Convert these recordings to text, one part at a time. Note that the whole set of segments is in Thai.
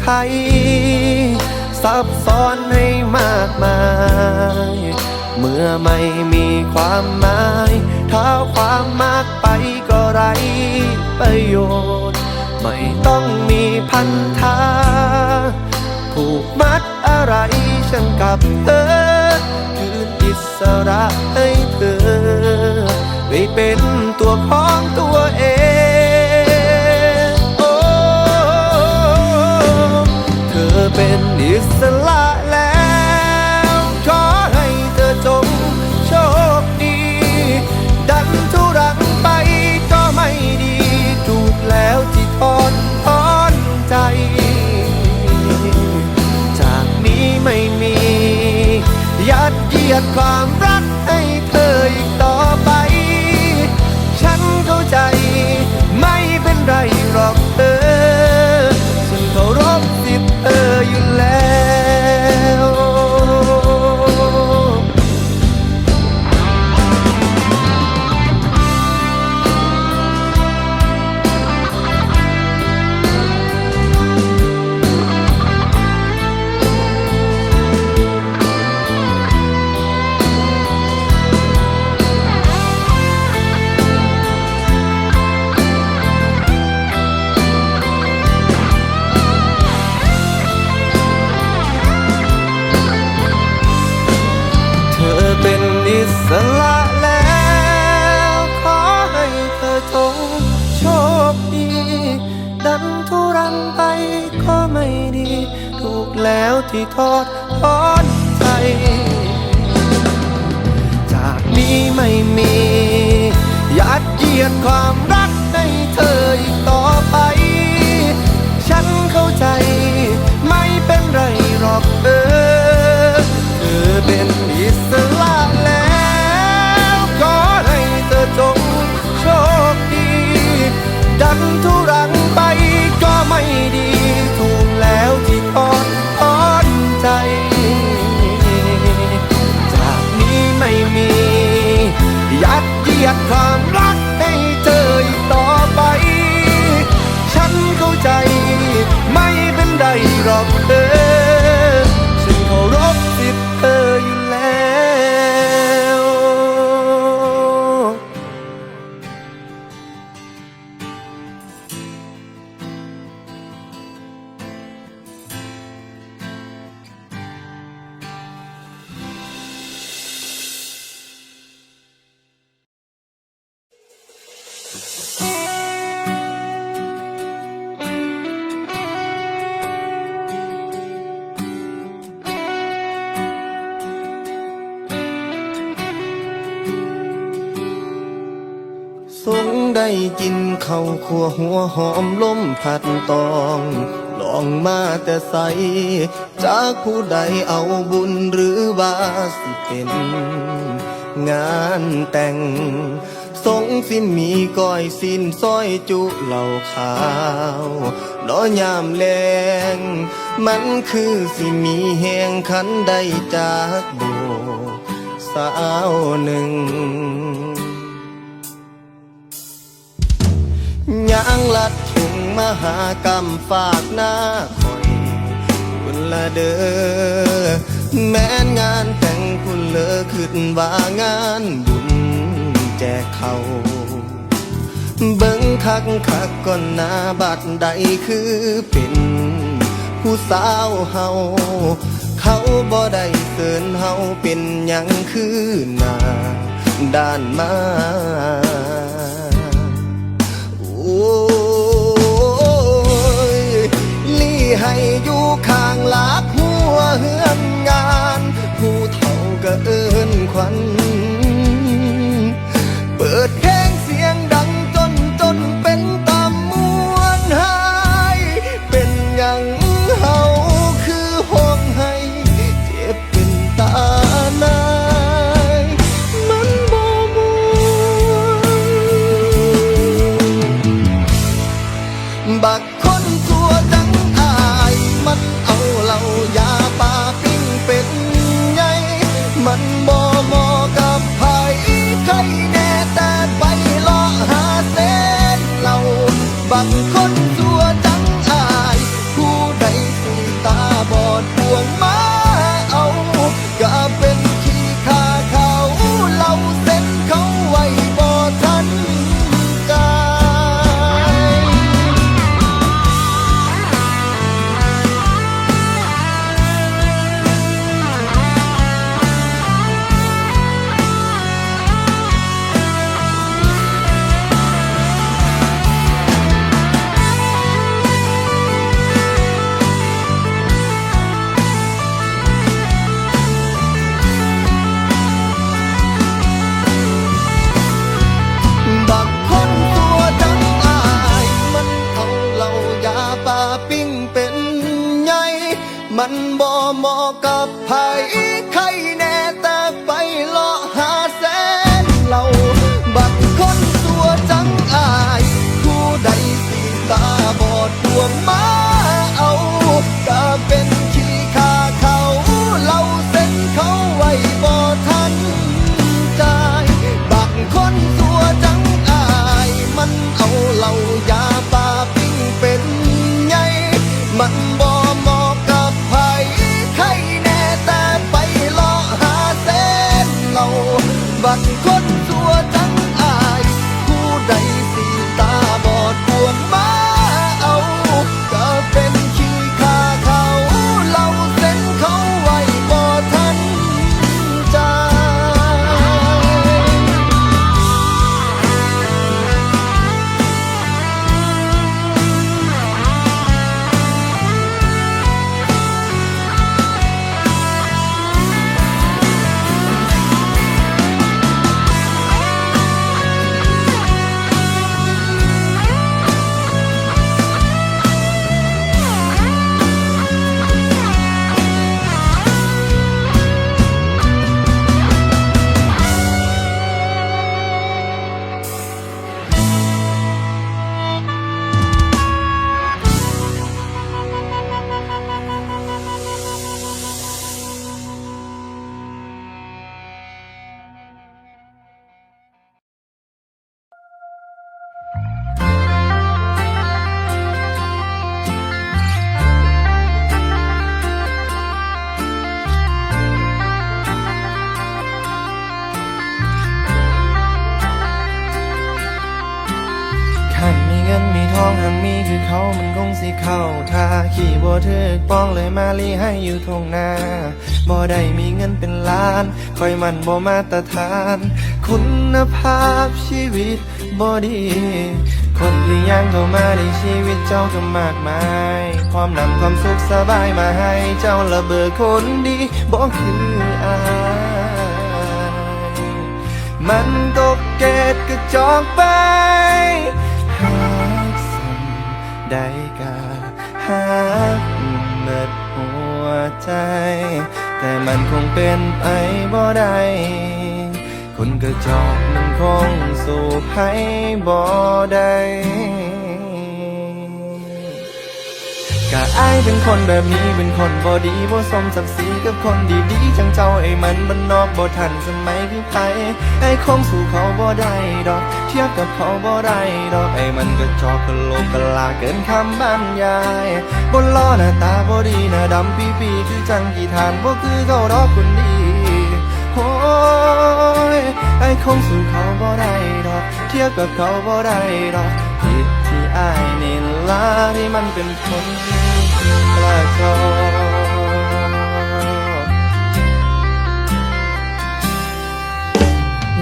ไข ซับซ้อนให้มากมาย เมื่อไม่มีความหมายเท้าความมากไปก็ไรประโยชน์ ไม่ต้องมีพันธาผูกมัดอะไรฉันกับเธอคืนอิสระ แล้วที่ทอดทอนใจจากนี้ไม่มี ยัดเยียดความรักให้เธออีกต่อไป ฉันเข้าใจ ไม่เป็นไรหรอกเธอเธอเป็นอิสระแล้วขอให้เธอจงโชคดี ดันทุรัง ได้กินข้าวขัวหัวหอมล้มผัดตอง ลองมาแต่ใส จากผู้ใดเอาบุญหรือว่าสิเป็น งานแต่ง สงสินมีก้อยสินซอยจุเหล่าขาวดอยามแลงมันคือสิมีแหงคันใดจากโบสาวหนึ่ง ยางลัดถุงมหากรรมฝากหน้าคอยคุณละเด้อแม้นงานแต่งคุณเลอขึ้นว่างานบุญแจกเขาเบิ่งคักคักก่อนหน้าบัดใดคือเป็นผู้สาวเฮาเขาบ่ได้เกินเฮาเป็นหยังคือหน้าด้านมา ยลี่ให้อยู่ข้างหลักหัวเฮือนงาน ผู้เฒ่าก็เอินขวัน ปลาปิ้งเป็นไงมันบ่เหมาะกับไผใคร สิเข้าท่าขี่บ่ถึกป้องเลยมาลีให้อยู่ทงนาบ่ได้มีเงินเป็นล้าน คอยมันบ่มาตรฐาน คุณภาพชีวิตบ่ดี คนที่ยังเข้ามาในชีวิตเจ้าก็มากมายความนำความสุขสบายมาให้เจ้าระเบิดคนดีบ่คืออายมันตกเกตกระจอกไป ได้กาหากเมิดหัวใจ แต่มันคงเป็นไปบ่ได้คนกระจอกมันคงสู้ไผบ่ได้กะอายเป็นคนแบบนี้เป็นคนบ่ดีบ่สมศักดิ์ศรีกับคนดีๆจังเจ้าไอ้มันมันนอกบ่ทันสมัยคือไผไอ้คงสู่เขาบ่ได้ดอก เทียบกับเขาบ่ได้ดอก มันก็จอกกะโลกกะลาเกินคำบรรยาย บนล้อหน้าตาบ่ดีหน้าดำปีปีๆคือจังกี่ทานบ่คือเขาดอกคนดีโอ้ยไอ้คงสู่เขาบ่ได้ดอก เทียบกับเขาบ่ได้ดอกผิดที่อายนี่ล่ะที่มันเป็นคนกระจอก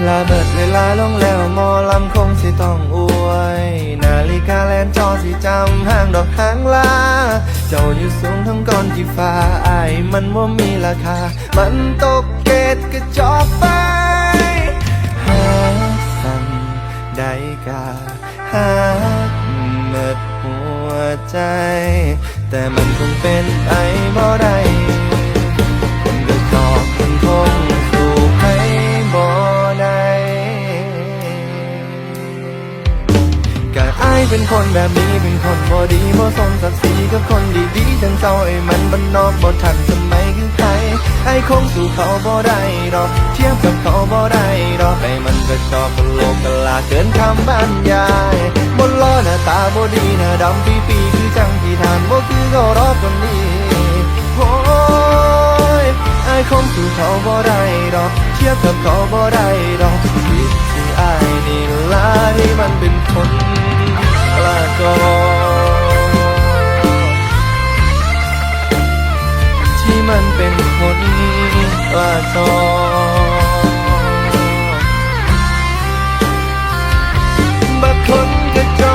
ลาเบิดเวลาลงแล้วมอลำคงสิต้องอวย นาฬิกาแลนจอสิจำห้างดอกหางลา เจ้าอยู่สูงทั้งก้อนที่ฟ้าอายมันว่ามีราคา มันตกเกตกระจอกไปหาสั่งได้กาหาเมิดหัวใจ แต่มันคงเป็นไปบ่ได้ เป็นคนแบบนี้เป็นคนบ่ดีบ่สมศักดิ์ศรีกับคนดีๆจังเจ้าไอ้มันบ้านนอกบ่ทันสมัยคือใครไอ้คงสู่เขาบ่ได้ดอกเทียบกับเขาบ่ได้ดอกไอ้มันก็ชอบกะโลกกลาเกินคำบรรยายบนล้อหน้าตาบ่ดีหน้าดำปีปีคือจังที่ทานบ่คือเขารอบคนนี้โอ้ยไอ้คงสู่เขาบ่ได้ดอกเทียบกับเขาบ่ได้ดอกผิดที่อายนี่ละที่มันเป็นคน ละกอที่มันเป็นคนละจอบักคนกระจอ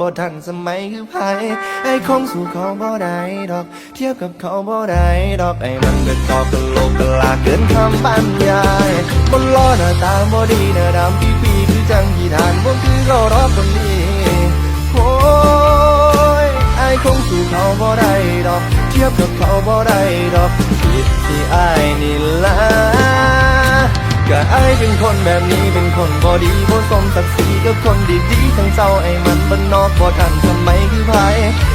บ่ทันสมัยคือไผไอ้คงสู่เขาบ่ได้ดอก เทียบกับเขาบ่ได้ดอกไอ้มันก็จอกกะโลกกลาเกินคำบรรยายบนล้อหน้าตาบ่ดีหน้าดำปีปีๆคือจังที่ทานบ่คือเขารอบคนนี้โอ้ยไอ้คงสู่เขาบ่ได้ดอก เทียบกับเขาบ่ได้ดอกผิดที่ไอายนี่ละ ก็อายเป็นคนแบบนี้เป็นคนบ่ดีบ่สมศักดิ์ศรีกับคนดีๆทั้งเจ้าไอ้มันบ้านนอกบ่ทันสมัยคือไผ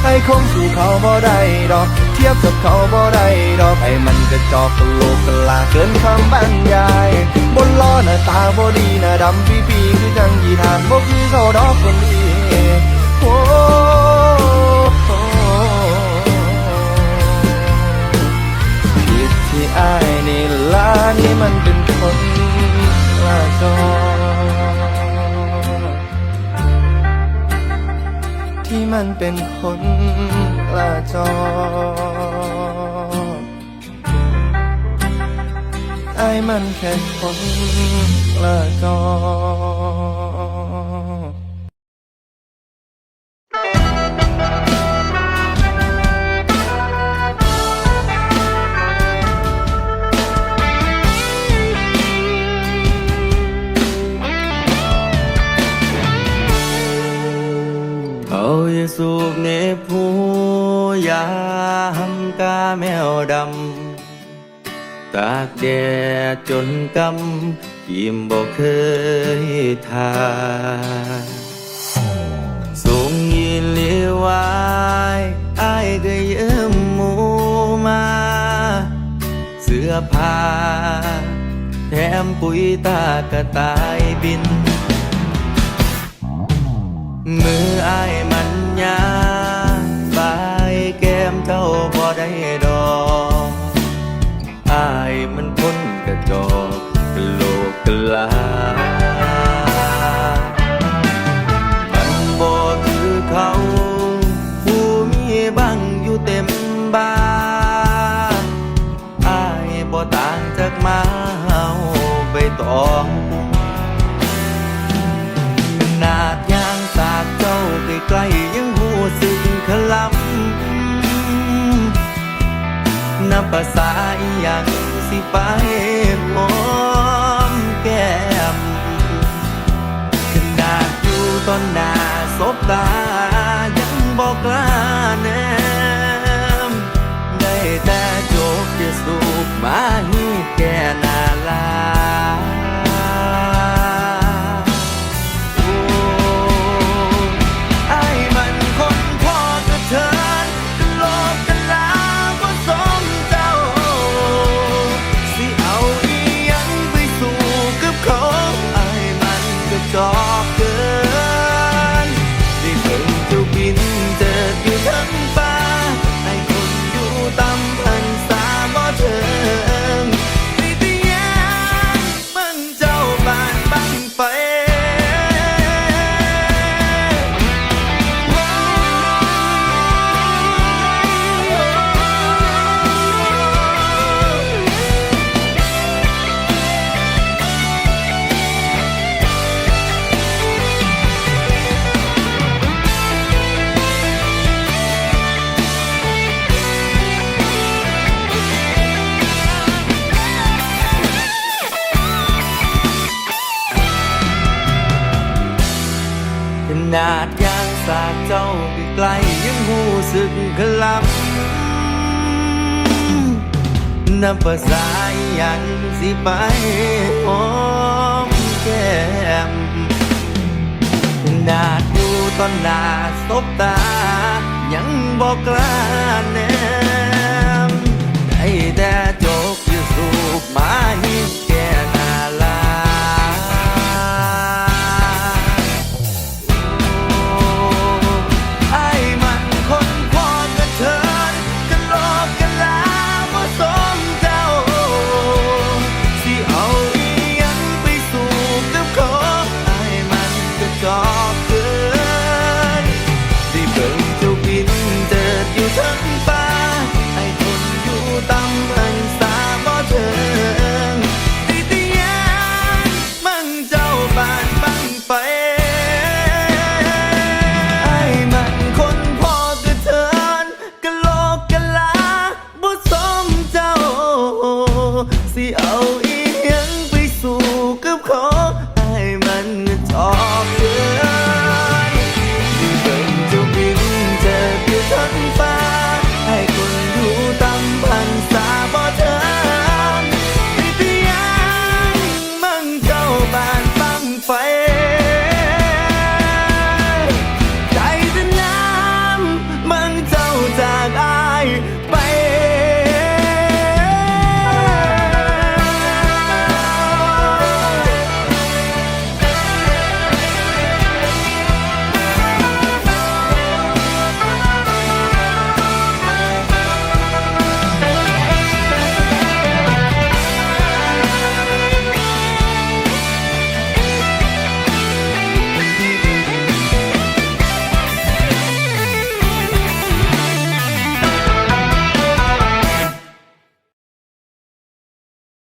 ไอ้คงสู่เขาบ่ได้ดอก เทียบกับเขาบ่ได้ดอกไอ้มันกระจอกกะโลกกะลาเกินคำบรรยายบนล้อหน้าตาบ่ดีหน้าดำปีปีคือจังยีทานบ่คือเขาดอกคนดีโอ้ ที่อายนี่ล่ะนี่มันเป็นคนละจอที่มันเป็นคนละจอไอ้มันแค่คนละจอ แมวดำ ตากแดดจนกำกิมบ่เคยทาส่งยินเลียวายอายก็ยืมหมูมา เสื้อผ้า แถมปุ๋ยตากระต่ายบิน มืออายมันยา ยังสิไปหอมแก้มขนาดอยู่ตอนหน้าสบตา ยังบอกกล้าแนมได้แต่โจกจะสูบมา เจ้าไปไกลยังหูสึกขลับนับภาษาอยัางสิไปหอมแก้มนาดูตอนนาสบตา ยังบอกกล้าแนมได้แต่